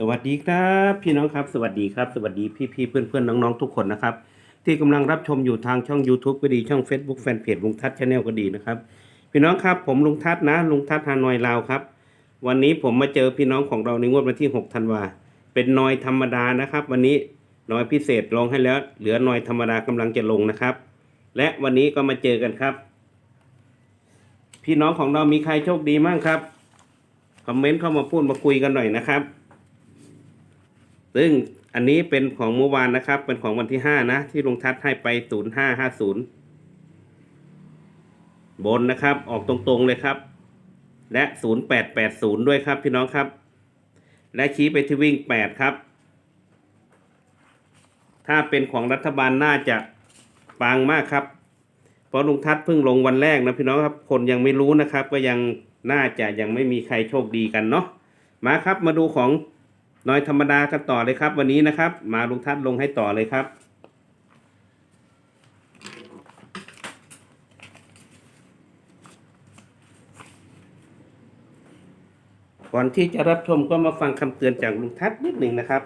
สวัสดีครับพี่น้องครับ สวัสดีครับ สวัสดีพี่พี่เพื่อนเพื่อนๆน้องๆทุกคนนะครับ ที่กำลังรับชมอยู่ทางช่อง YouTube ก็ดีช่อง Facebook แฟนเพจลุงทัศน์ชาแนลก็ดีนะครับ พี่น้องครับผมลุงทัศน์นะลุงทัศน์ฮานอยลาวครับ วันนี้ผมมาเจอพี่น้องของเราในงวดวันที่6ธันวาเป็นนอยธรรมดานะครับ วันนี้นอยพิเศษลงให้แล้ว เหลือนอยธรรมดากำลังจะลงนะครับ และวันนี้ก็มาเจอกันครับ พี่น้องของเรามีใครโชคดีมั่งครับคอมเมนต์เข้ามาพูดมาคุยกันหน่อยนะครับ ซึ่งอันนี้เป็นของเมื่อวานนะครับ เป็นของวันที่ห้านะ ที่ลุงทัศน์ให้ไปศูนย์ห้าห้าศูนย์บนนะครับ ออกตรงๆเลยครับ และศูนย์แปดแปดศูนย์ด้วยครับพี่น้องครับ และชี้ไปที่วิ่งแปดครับ ถ้าเป็นของรัฐบาลน่าจะปังมากครับ เพราะลุงทัศน์เพิ่งลงวันแรกนะพี่น้องครับ คนยังไม่รู้นะครับ ก็ยังน่าจะยังไม่มีใครโชคดีกันเนาะมาครับมาดูของ น้อยธรรมดากันต่อเลยครับ วันนี้นะครับ มาลุงทัศน์ลงให้ต่อเลยครับ ก่อนที่จะรับชมก็มาฟังคำเตือนจากลุงทัศน์นิดหนึ่งนะครับ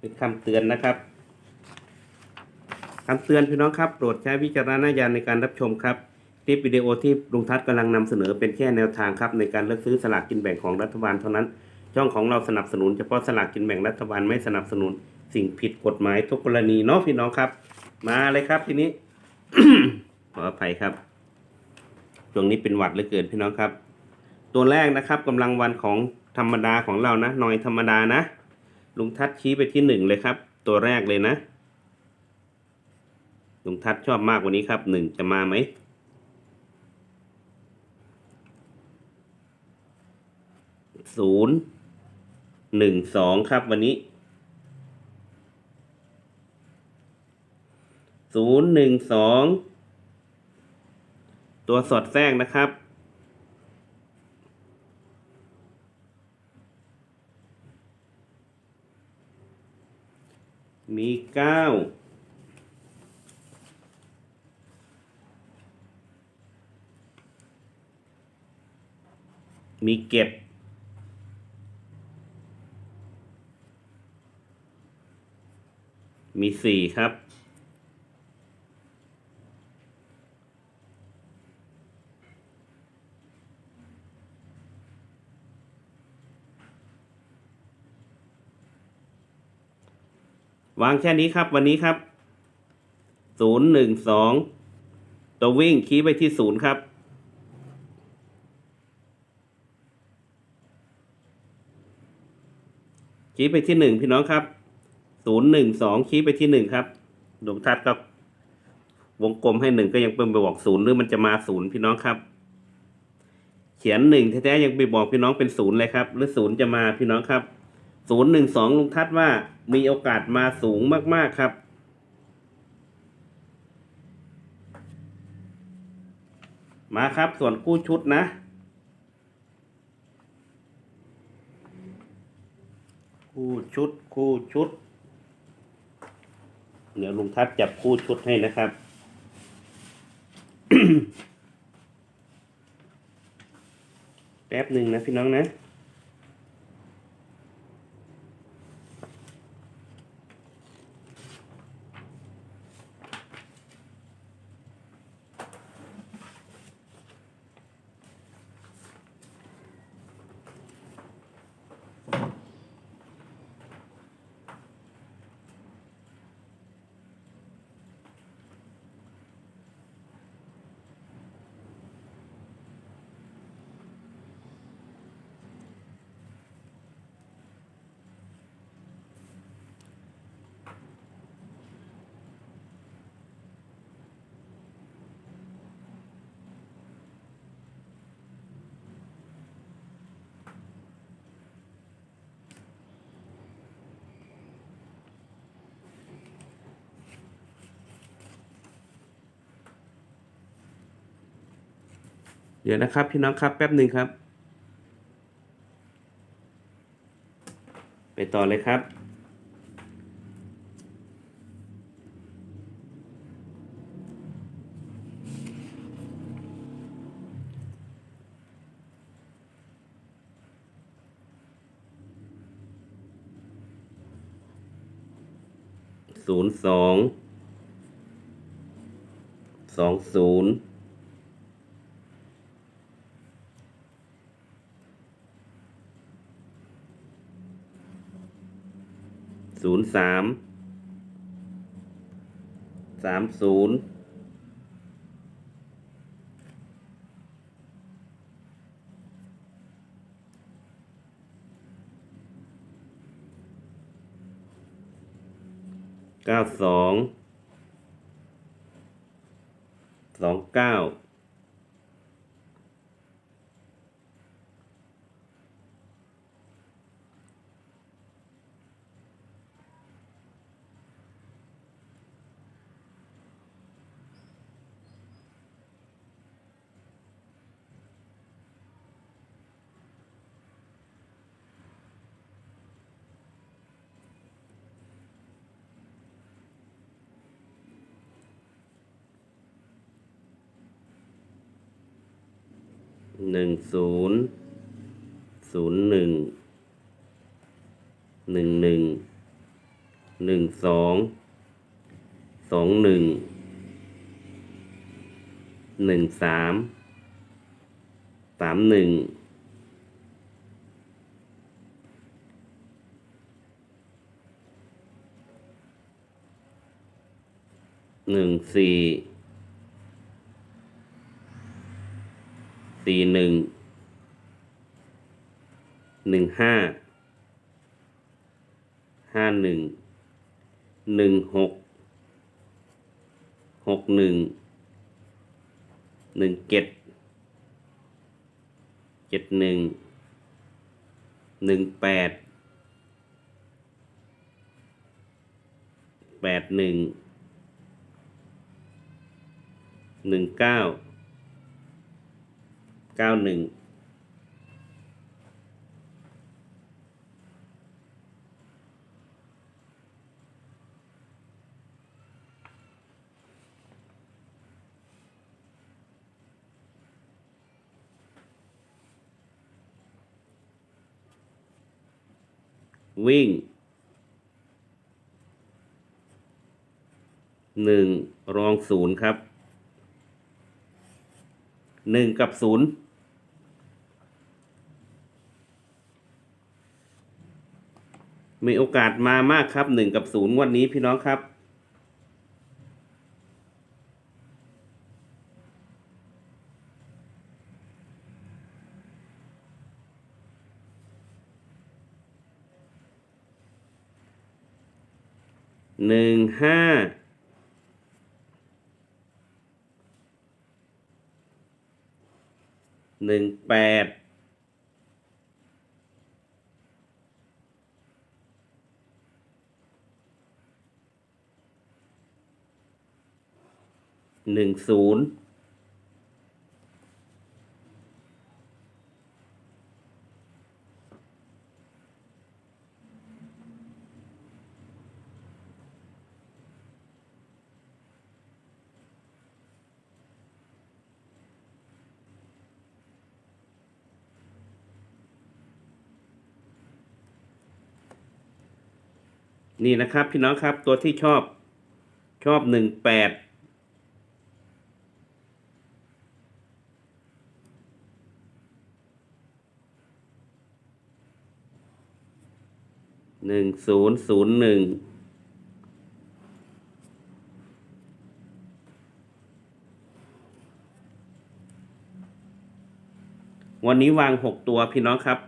เป็นคำเตือนนะครับคำเตือนพี่น้องครับโปรดใช้วิจารณญาณในการรับชมครับคลิปวิดีโอที่ลุงทัศน์กำลังนำเสนอเป็นแค่แนวทางครับในการเลือกซื้อสลากกินแบ่งของรัฐบาลเท่านั้น ช่องของเราสนับสนุนเฉพาะสลากกินแบ่งรัฐบาลไม่สนับสนุนสิ่งผิดกฎหมายทุกกรณีเนาะพี่น้องครับ มาเลยครับทีนี้ ขออภัยครับช่วงนี้เป็นหวัดเหลือเกินพี่น้องครับ ตัวแรกนะครับกำลังวันของธรรมดาของเรานะหน่อยธรรมดานะ ลุงทัศน์ชี้ไปที่หนึ่งเลยครับ ตัวแรกเลยนะ ลุงทัศน์ชอบมากกว่านี้ครับหนึ่งจะมาไหมศูนย์ หนึ่งสองครับวันนี้ศูนย์หนึ่งสองตัวสอดแทรกนะครับมีเก้ามีเก็บ มีสี่ครับ วางแค่นี้ครับวันนี้ครับศูนย์หนึ่งสองตัววิ่งคีย์ไปที่ศูนย์ครับชี้ไปที่หนึ่งพี่น้องครับ ศูนย์หนึ่งสองชี้ไปที่หนึ่งครับดวงทัศน์ก็วงกลมให้หนึ่งก็ยังเป็นไปบอกศูนย์หรือมันจะมาศูนย์พี่น้องครับ เขียนหนึ่งแท้ๆยังไปบอกพี่น้องเป็นศูนย์เลยครับ หรือศูนย์จะมาพี่น้องครับศูนย์หนึ่งสองลุงทัศน์ว่ามีโอกาสมาสูงมากๆครับ มาครับส่วนคู่ชุดนะคู่ชุดคู่ชุด เดี๋ยวลุงทัศจับคู่ชุดให้นะครับ แป๊บหนึ่งนะพี่น้องนะ เดี๋ยวนะครับ พี่น้องครับแป๊บหนึ่งครับ ไปต่อเลยครับ ศูนย์สองสองศูนย์ ศูนย์สามสามศูนย์เก้าสองสองเก้า หนึ่งศูนย์ศูนย์หนึ่งหนึ่งหนึ่งหนึ่งสองสองหนึ่งหนึ่งสามสามหนึ่งหนึ่งสี่ สี่หนึ่งหนึ่งห้าห้าหนึ่งหนึ่งหกหกหนึ่งหนึ่งเจ็ดเจ็ดหนึ่งหนึ่งแปดแปดหนึ่งหนึ่งเก้า เก้าหนึ่งวิ่งหนึ่งรองศูนย์ครับหนึ่งกับศูนย์ มีโอกาสมามากครับหนึ่งกับศูนย์วันนี้พี่น้องครับ หนึ่งห้าหนึ่งแปด หนึ่งศูนย์นี่นะครับ พี่น้องครับตัวที่ชอบชอบหนึ่งแปด หนึ่งศูนย์ศูนย์หนึ่งวันนี้วางหกตัวพี่น้องครับ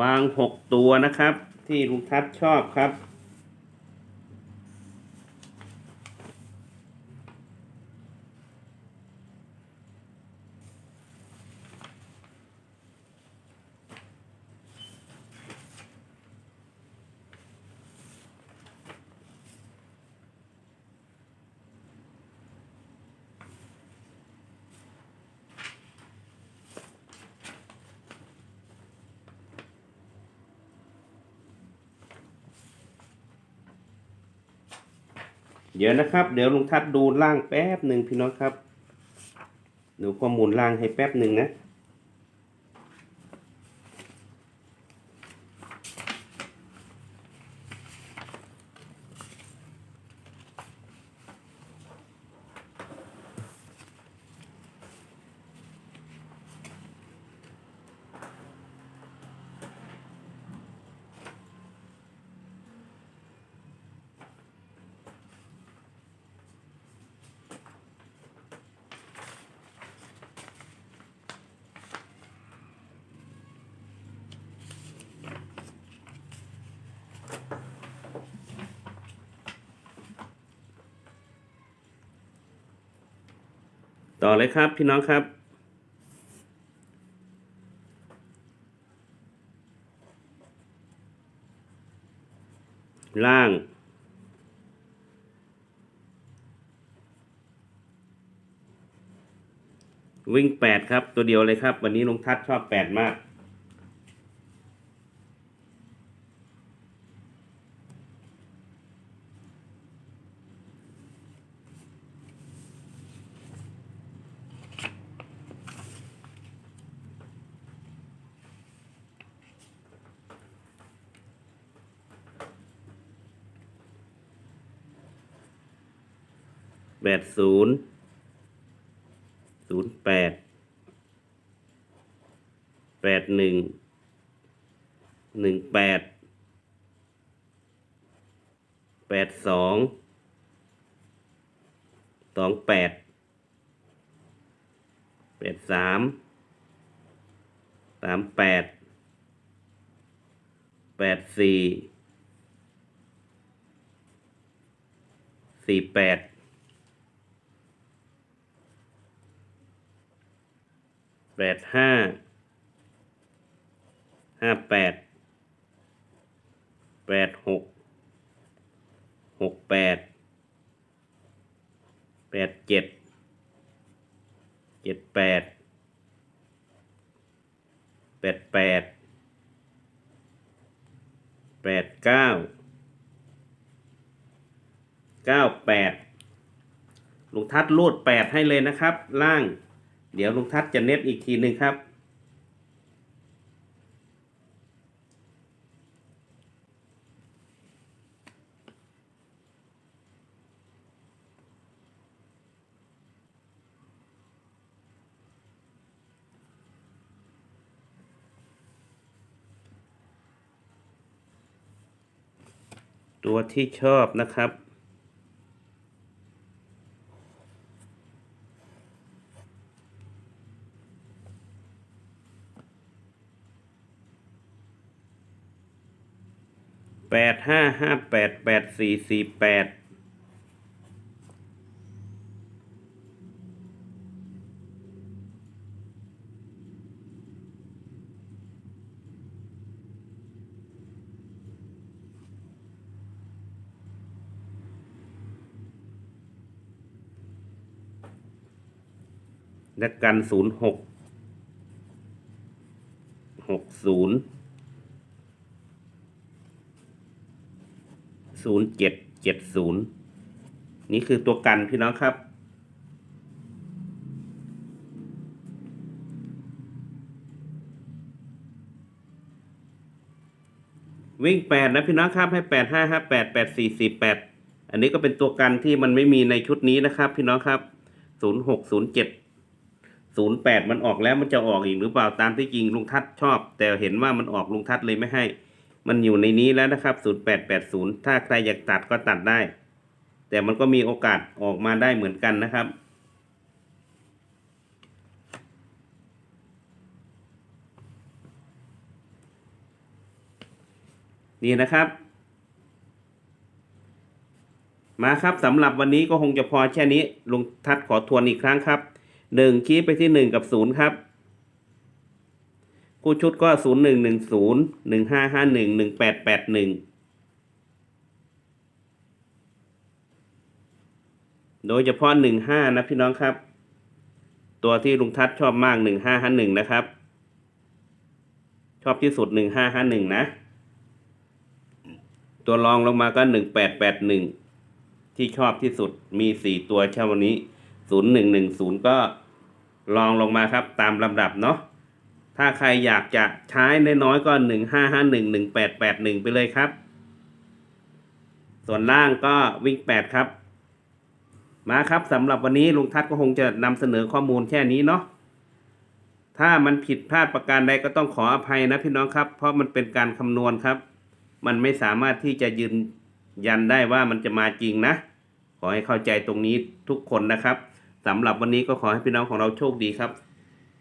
วางหกตัวนะครับ ที่ลุงทัศชอบครับ เดี๋ยวนะครับ เดี๋ยวลุงทัดดูล่างแป๊บหนึ่งพี่น้องครับ ดูข้อมูลล่างให้แป๊บหนึ่งนะ ต่อเลยครับพี่น้องครับ ล่าง วิ่งแปดครับ ตัวเดียวเลยครับ วันนี้ลุงทัศชอบแปดมาก แปดศูนย์ศูนย์แปดแปดหนึ่งหนึ่งแปดแปดสองสองแปดแปดสามสามแปดแปดสี่สี่แปด แปดห้าห้าแปดแปดหกหกแปดแปดเจ็ดเจ็ดแปดแปดแปดแปดเก้าเก้าแปดลุงทัดรูดแปดให้เลยนะครับ ล่าง เดี๋ยวลุงทัศจะเน็ตอีกทีหนึ่งครับ ตัวที่ชอบนะครับ แปดห้าห้าแปดแปดสี่สี่แปดและกันศูนย์หกหกศูนย์ ศูนย์เจ็ดเจ็ดศูนย์นี่คือตัวกันพี่น้องครับ วิ่งแปดนะพี่น้องครับให้แปดห้าห้าแปดแปดสี่สี่แปดอันนี้ก็เป็นตัวกันที่มันไม่มีในชุดนี้นะครับ พี่น้องครับศูนย์หกศูนย์เจ็ดศูนย์แปดมันออกแล้วมันจะออกอีกหรือเปล่าตามที่จริงลุงทัศชอบ แต่เห็นว่ามันออกลุงทัศเลยไม่ให้ มันอยู่ในนี้แล้วนะครับ 0880 ถ้าใครอยากตัดก็ตัดได้ แต่มันก็มีโอกาสออกมาได้เหมือนกันนะครับ นี่นะครับ มาครับสำหรับวันนี้ก็คงจะพอแค่นี้ลุงทัดขอทวนอีกครั้งครับหนึ่งชี้ไปที่หนึ่งกับศูนย์ครับ คู่ชุดก็ศูนย์หนึ่งหนึ่งศูนย์หนึ่งห้าห้าหนึ่งหนึ่งแปดแปดหนึ่งโดยเฉพาะหนึ่งห้านะพี่น้องครับ ตัวที่ลุงทัศชอบมากหนึ่งห้าห้าหนึ่งนะครับ ชอบที่สุดหนึ่งห้าห้าหนึ่งนะ ตัวรองลงมาก็หนึ่งแปดแปดหนึ่งที่ชอบที่สุดมีสี่ตัวเช่าวันนี้ศูนย์หนึ่งหนึ่งศูนย์ก็ลองลงมาครับตามลำดับเนาะ ถ้าใครอยากจะใช้น้อยๆก็หนึ่งห้าห้าหนึ่งหนึ่งแปดแปดหนึ่งไปเลยครับ ส่วนล่างก็วิ่งแปดครับ มาครับสำหรับวันนี้ลุงทัศน์ก็คงจะนำเสนอข้อมูลแค่นี้เนาะถ้ามันผิดพลาดประการใดก็ต้องขออภัยนะพี่น้องครับ เพราะมันเป็นการคำนวณครับ มันไม่สามารถที่จะยืนยันได้ว่ามันจะมาจริงนะ ขอให้เข้าใจตรงนี้ทุกคนนะครับสำหรับวันนี้ก็ขอให้พี่น้องของเราโชคดีครับ